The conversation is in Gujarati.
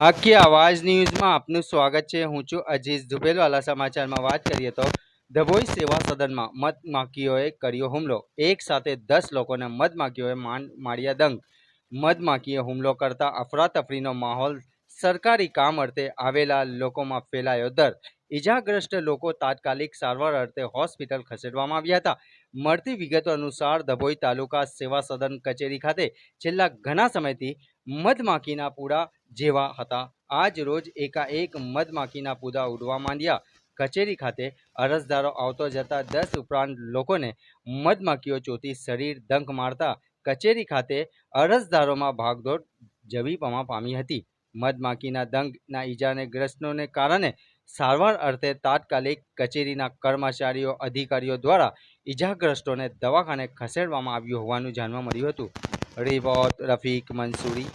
આખી આવાજ ન્યૂઝમાં આપનું સ્વાગત છે. હું છું અજીઝ ધુબેલવાલા સમાચારમાં વાત કરીએ તો ધભોઈ સેવા સદનમાં મધમાખીઓએ કર્યો હુમલો. એક સાથે દસ લોકોને મધમાખીઓએ માંડ માર્યા દંગ. મધમાખીએ હુમલો કરતા અફરાતફરીનો માહોલ સરકારી કામ અર્થે આવેલા લોકોમાં ફેલાયો દર. ઈજાગ્રસ્ત લોકો તાત્કાલિક સારવાર અર્થે હોસ્પિટલ ખસેડવામાં આવ્યા હતા. મળતી વિગતો અનુસાર ધભોઈ તાલુકા સેવા સદન કચેરી ખાતે છેલ્લા ઘણા સમયથી મધમાખીના પૂડા જેવા હતા. આજ રોજ એકાએક મધમાખીના પૂદા ઉડવા માંડ્યા. કચેરી ખાતે અરજદારો આવતો જતા દસ ઉપરાંત લોકોને મધમાખીઓ ચોથી શરીર ડંખ મારતા કચેરી ખાતે અરજદારોમાં ભાગદોડ જવીપમાં પામી હતી. મધમાખીના દંગના ઈજાને ગ્રસ્તોને કારણે સારવાર અર્થે તાત્કાલિક કચેરીના કર્મચારીઓ, અધિકારીઓ દ્વારા ઈજાગ્રસ્તોને દવાખાને ખસેડવામાં આવ્યું હોવાનું જાણવા મળ્યું હતું. રિપોર્ટ રફીક મંસૂરી.